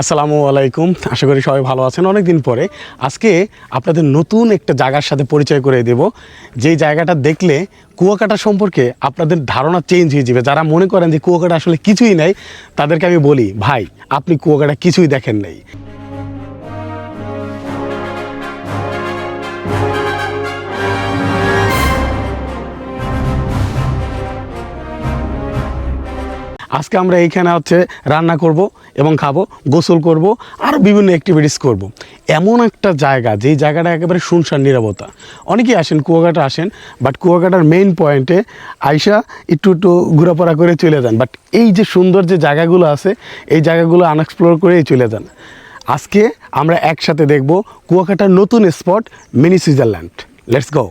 আসসালামু আলাইকুম। আশা করি সবাই ভালো আছেন। অনেক দিন পরে আজকে আপনাদের নতুন একটা জায়গার সাথে পরিচয় করে দেব। যেই জায়গাটা দেখলে কুয়াকাটা সম্পর্কে আপনাদের ধারণা চেঞ্জ হয়ে যাবে। যারা মনে করেন যে কুয়াকাটা আসলে কিছুই নাই, তাদেরকে আমি বলি, ভাই, আপনি কুয়াকাটা কিছুই দেখেন নাই। আজকে আমরা এইখানে হচ্ছে রান্না করব এবং খাব, গোসল করব আর বিভিন্ন অ্যাক্টিভিটিস করব। এমন একটা জায়গা, যেই জায়গাটা একেবারে শুনশান নিরাপত্তা অনেকেই আসেন, কুয়াকাটা আসেন বাট কুয়াকাটার মেইন পয়েন্টে আইসা একটু একটু ঘোরাফেরা করে চলে যান। বাট এই যে সুন্দর যে জায়গাগুলো আছে, এই জায়গাগুলো আনএক্সপ্লোর করেই চলে যান। আজকে আমরা একসাথে দেখব কুয়াকাটার নতুন spot mini Switzerland let's go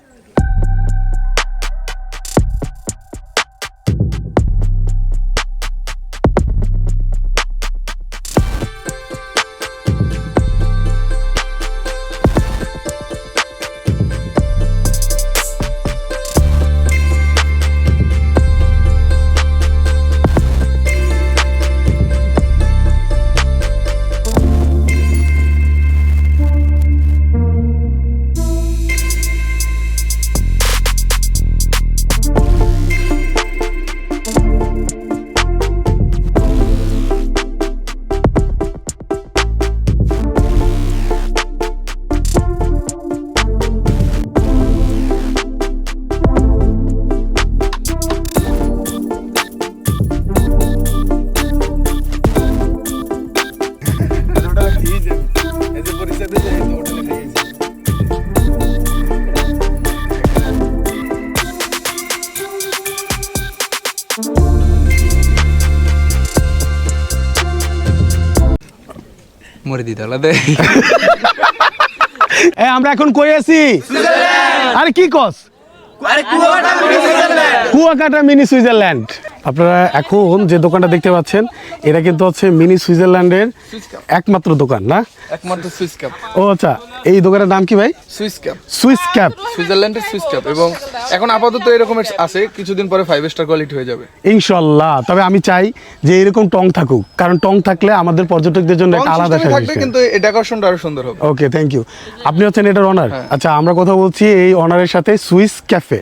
মরে দিতে হলো এ আমরা এখন কই আছি? আরে কি কস? Kuakata mini Switzerland. আপনারা এখন যে দোকানটা দেখতে পাচ্ছেন এটা কিন্তু হচ্ছে মিনি সুইজারল্যান্ডের একমাত্র দোকান না? একমাত্র সুইস ক্যাপ। ও আচ্ছা এই দোকানের নাম কি ভাই? Swiss cap. Swiss cap. সুইজারল্যান্ডের সুইস ক্যাপ এবং এখন আপাতত এরকম আছে কিছুদিন পরে ফাইভ স্টার কোয়ালিটি হয়ে যাবে। ইনশাল্লাহ তবে আমি চাই যে এরকম টং থাকুক কারণ টং থাকলে আমাদের পর্যটকদের জন্য একটা আলাদা থাকবে কিন্তু এই ডেকোরেশনটা আরও সুন্দর হবে। ওকে থ্যাংক ইউ আপনি হচ্ছেন এটার অনার হ্যাঁ। আচ্ছা আমরা কথা বলছি এই অনারের সাথে সুইস ক্যাফে।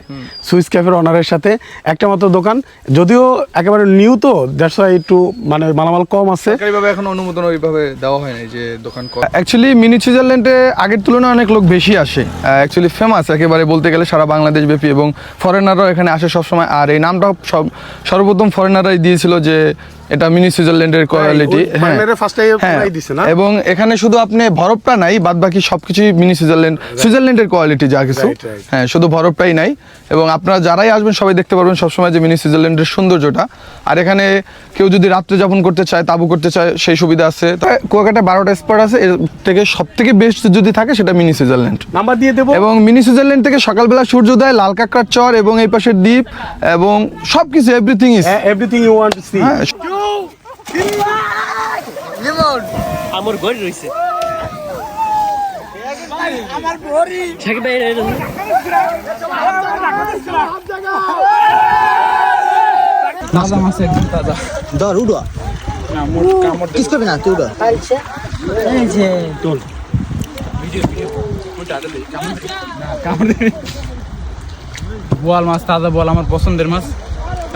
সুইস ক্যাফের অনারের সাথে একটা মাত্র দোকান যদিও একেবারে নিউ তো দ্যাটস ওয়াই একটু মানে মালামাল কম আছে। সরকারিভাবে এখন অনুমোদন ওইভাবে দেওয়া হয়নি যে দোকান অ্যাকচুয়ালি মিনি সুইজারল্যান্ডে আগের তুলনায় অনেক লোক বেশি আসে। অ্যাকচুয়ালি ফেমাস একেবারে বলতে গেলে সারা বাংলাদেশ ব্যাপী এবং ফরেনাররাও এখানে আসে সবসময়। আর এই নামটা সব সর্বপ্রথম ফরেনাররাই দিয়েছিল যে এটা মিনি সুইজারল্যান্ডের কোয়ালিটি foreigner-রা first দিছে না? এবং এখানে শুধু আপনি বরফটা নাই বাদ বাকি সবকিছুই মিনি সুইজারল্যান্ড সুইজারল্যান্ডের কোয়ালিটি যা কিছু. হ্যাঁ শুধু বরফটাই নাই। এবং আপনারা যারাই আসবেন সবাই দেখতে পারবেন সবসময় যে মিনি সুইজারল্যান্ডের সৌন্দর্যটা। আর এখানে কেউ যদি রাত্রে যাপন করতে চায় তাবু করতে চায় সেই সুবিধা আছে। কুয়াকাটা বারোটা স্পট আছে। এর থেকে সব থেকে বেস্ট যদি থাকে সেটা মিনি সুইজারল্যান্ড। নাম্বার দিয়ে দেবো? এবং মিনি সুইজারল্যান্ড থেকে সকালবেলা সূর্যোদয় লাল কাঁকড়ার চর এবং এই পাশের দ্বীপ এবং সবকিছু everything is everything you want to see আমার ঘরে রয়েছে আমার তাজা মাছ একদম তাজা ধর উড়ো কিস করবি না তুই উড়ো বোয়াল মাছ তাজা বোয়াল আমার পছন্দের মাছ।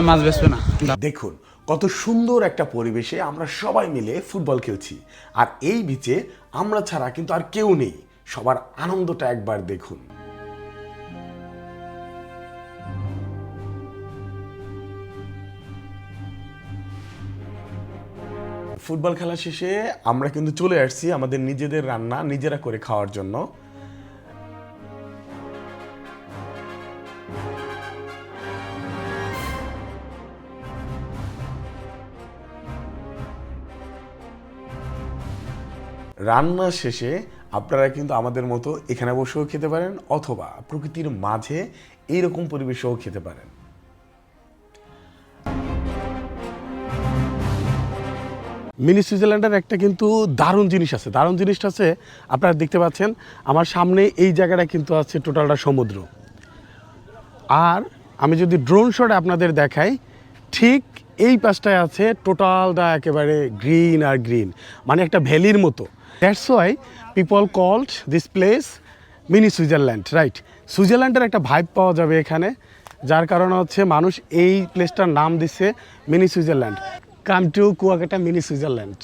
মাছ বেচবে না। দেখুন কত সুন্দর একটা পরিবেশে আমরা সবাই মিলে ফুটবল খেলছি। আর এই বিচে আমরা ছাড়া কিন্তু আর কেউ নেই। সবার আনন্দটা একবার দেখুন। ফুটবল খেলা শেষে আমরা কিন্তু চলে আসছি আমাদের নিজেদের রান্না নিজেরা করে খাওয়ার জন্য। রান্না শেষে আপনারা কিন্তু আমাদের মতো এখানে বসেও খেতে পারেন অথবা প্রকৃতির মাঝে এইরকম পরিবেশেও খেতে পারেন। মিনি সুইজারল্যান্ডের একটা কিন্তু দারুণ জিনিস আছে। দারুণ জিনিসটা আছে আপনারা দেখতে পাচ্ছেন, আমার সামনে এই জায়গাটা কিন্তু আছে টোটালটা সমুদ্র। আর আমি যদি ড্রোন শট আপনাদের দেখাই, ঠিক এই পাশটায় আছে টোটালটা একেবারে গ্রিন আর গ্রিন মানে একটা ভ্যালির মতো। That's why people called this place mini Switzerland right সুইজারল্যান্ডের একটা ভাইব পাওয়া যাবে এখানে, যার কারণে হচ্ছে মানুষ এই প্লেসটার নাম দিচ্ছে mini Switzerland come to Kuakata mini Switzerland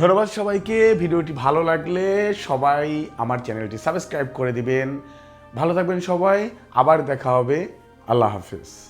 ধন্যবাদ সবাইকে। ভিডিওটি ভালো লাগলে সবাই আমার চ্যানেলটি সাবস্ক্রাইব করে দিবেন। ভালো থাকবেন সবাই। আবার দেখা হবে। আল্লাহ হাফিজ।